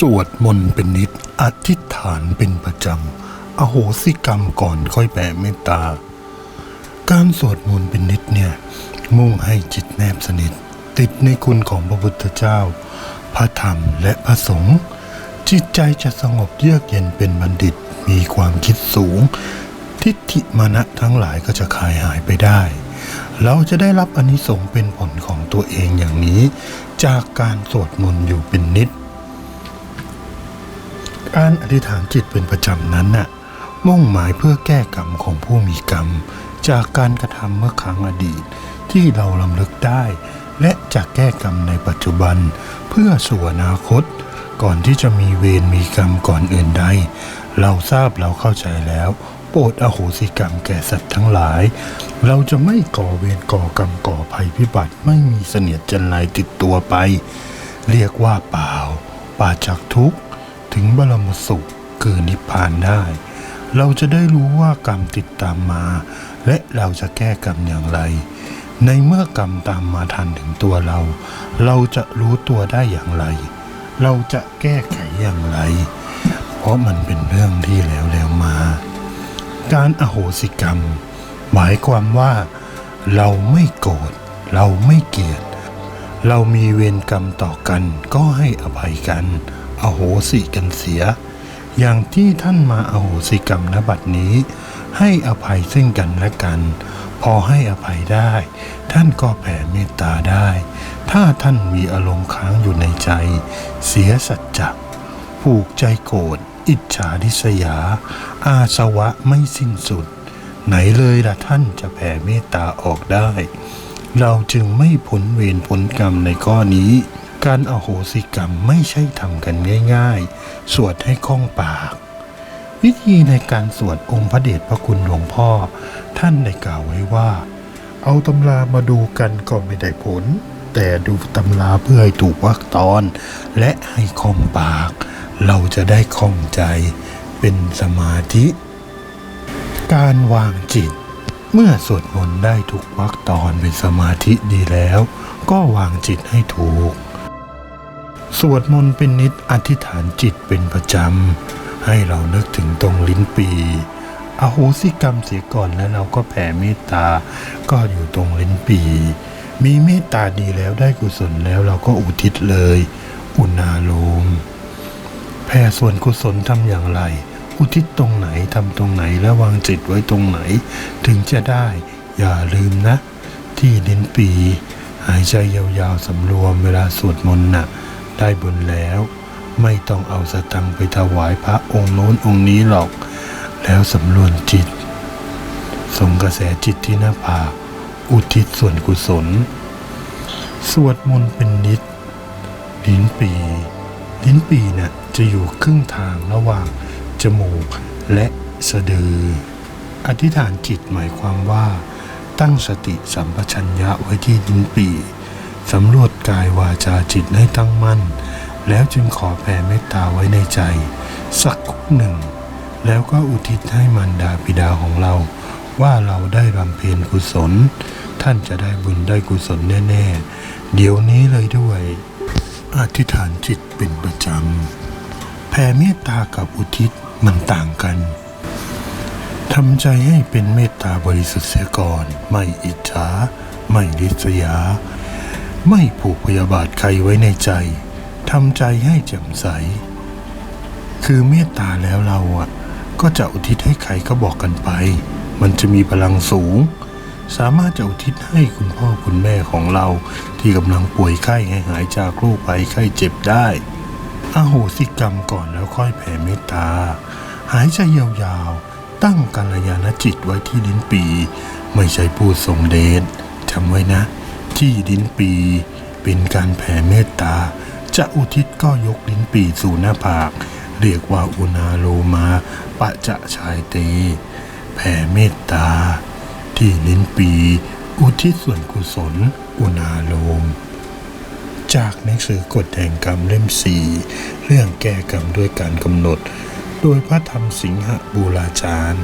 สวดมนต์เป็นนิด อธิษฐานเป็นประจำ อโหสิกรรมก่อนค่อยแผ่เมตตา การสวดมนต์เป็นนิดเนี่ย มุ่งให้จิตแนบสนิท ติดในคุณของพระพุทธเจ้า พระธรรมและพระสงฆ์จิตใจจะสงบเยือกเย็นเป็นบัณฑิต มีความคิดสูง ทิฏฐิมานะทั้งหลายก็จะคลายหายไปได้ เราจะได้รับอนิสงส์เป็นผลของตัวเองอย่างนี้ จากการสวดมนต์อยู่เป็นนิด การอธิษฐานจิตเป็นประจำนั้นน่ะมุ่งหมายเพื่อแก้กรรมของผู้มีกรรม จากการกระทำเมื่อครั้งอดีต ที่เราลำลึกได้ และจะแก้กรรมในปัจจุบัน เพื่อสู่อนาคต ก่อนที่จะมีเวรมีกรรมก่อนอื่นใด เราทราบเราเข้าใจแล้ว โปรดอโหสิกรรมแก่สัตว์ทั้งหลาย เราจะไม่ก่อเวรก่อกรรมก่อภัยพิบัติไม่มีเสนียดจันไรติดตัวไป เรียกว่าเปล่าปราจากทุกข์ ถึงบรมสุขคือนิพพานได้ เราจะได้รู้ว่ากรรมติดตามมา และเราจะแก้กรรมอย่างไร ในเมื่อกรรมตามมาทันถึงตัวเรา เราจะรู้ตัวได้อย่างไร เราจะแก้ไขอย่างไร เพราะมันเป็นเรื่องที่แล้วแล้วมา การอโหสิกรรม หมายความว่า เราไม่โกรธเราไม่เกลียด เรามีเวรกรรมต่อกันก็ให้อภัยกัน อโหสิกันเสีย อย่างที่ท่านมาอโหสิกรรมนบัดนี้ ให้อภัยซึ่งกันและกัน พอให้อภัยได้ ท่านก็แผ่เมตตาได้ ถ้าท่านมีอารมณ์ค้างอยู่ในใจ เสียสัจจะผูกใจโกรธอิจฉาดิษยา อาสวะไม่สิ้นสุด ไหนเลยล่ะท่านจะแผ่เมตตาออกได้ เราจึงไม่ผลเวรผลกรรมในข้อนี้ การอโหสิกรรมไม่ใช่ทำกันง่าย ๆ สวดให้คล่องปาก วิธีในการสวดองค์พระเดชพระคุณหลวงพ่อ ท่านได้กล่าวไว้ว่า เอาตำรามาดูกันก็ไม่ได้ผล แต่ดูตำราเพื่อให้ถูกวรรคตอน และให้คล่องปาก เราจะได้คล่องใจ เป็นสมาธิ การวางจิต เมื่อสวดมนต์ได้ทุกวรรคตอนเป็นสมาธิดีแล้ว ก็วางจิตให้ถูก สวดมนต์เป็นนิดอธิษฐานจิตเป็นประจำ ให้เรานึกถึงตรงลิ้นปี อโหสิกรรมเสียก่อนแล้วเราก็แผ่เมตตา ก็อยู่ตรงลิ้นปี มีเมตตาดีแล้วได้กุศลแล้วเราก็อุทิศเลย อุณาโลม แผ่ส่วนกุศลทำอย่างไร อุทิศตรงไหนทำตรงไหนและวางจิตไว้ตรงไหน ถึงจะได้ อย่าลืมนะ ที่ลิ้นปี หายใจยาวๆสำรวมเวลาสวดมนต์น่ะ ได้บุญแล้ว ไม่ต้องเอาสตังไปถวายพระองค์โน้นองค์นี้หรอก แล้วสำรวมจิต ส่งกระแสจิตที่หน้าผากอุทิศส่วนกุศล สวดมนต์เป็นนิด ลิ้นปี ลิ้นปีน่ะจะอยู่ครึ่งทางระหว่างจมูกและสะดือ อธิษฐานจิตหมายความว่า ตั้งสติสัมปชัญญะไว้ที่ลิ้นปี สำรวจกายวาจาจิตให้ตั้งมั่น แล้วจึงขอแผ่เมตตาไว้ในใจ สักครู่หนึ่ง แล้วก็อุทิศให้มารดาบิดาของเรา ว่าเราได้บำเพ็ญกุศล ท่านจะได้บุญได้กุศลแน่ ๆ เดี๋ยวนี้เลยด้วย อธิษฐานจิตเป็นประจำแผ่เมตตากับอุทิศมันต่างกันทำใจให้เป็นเมตตาบริสุทธิ์เสียก่อน ไม่อิจฉา ไม่ริษยา ไม่ผูกพยาบาทใครไว้ในใจทำใจให้แจ่มใส คือเมตตาแล้วเราอะ ก็จะอุทิศให้ใครก็บอกกันไป มันจะมีพลังสูง สามารถจะอุทิศให้คุณพ่อคุณแม่ของเรา ที่กำลังป่วยไข้ให้หายจากโรคภัยไข้เจ็บได้อโหสิกรรมก่อนแล้วค่อยแผ่เมตตา หายใจยาวๆ ตั้งกัลยาณจิตไว้ที่ลิ้นปี ไม่ใช่พูดทรงเดชจำไว้นะ ที่ลิ้นปี เป็นการแผ่เมตตา จะอุทิศก็ยกลิ้นปีสู่หน้าผาก เรียกว่าอุณาโลมาปะจะชายเต แผ่เมตตา ที่ลิ้นปี อุทิศส่วนกุศล อุณาโลม จากหนังสือกฎแห่งกรรมเล่มสี่เรื่องแก้กรรมด้วยการกำหนด โดยพระธรรมสิงหบูราจารย์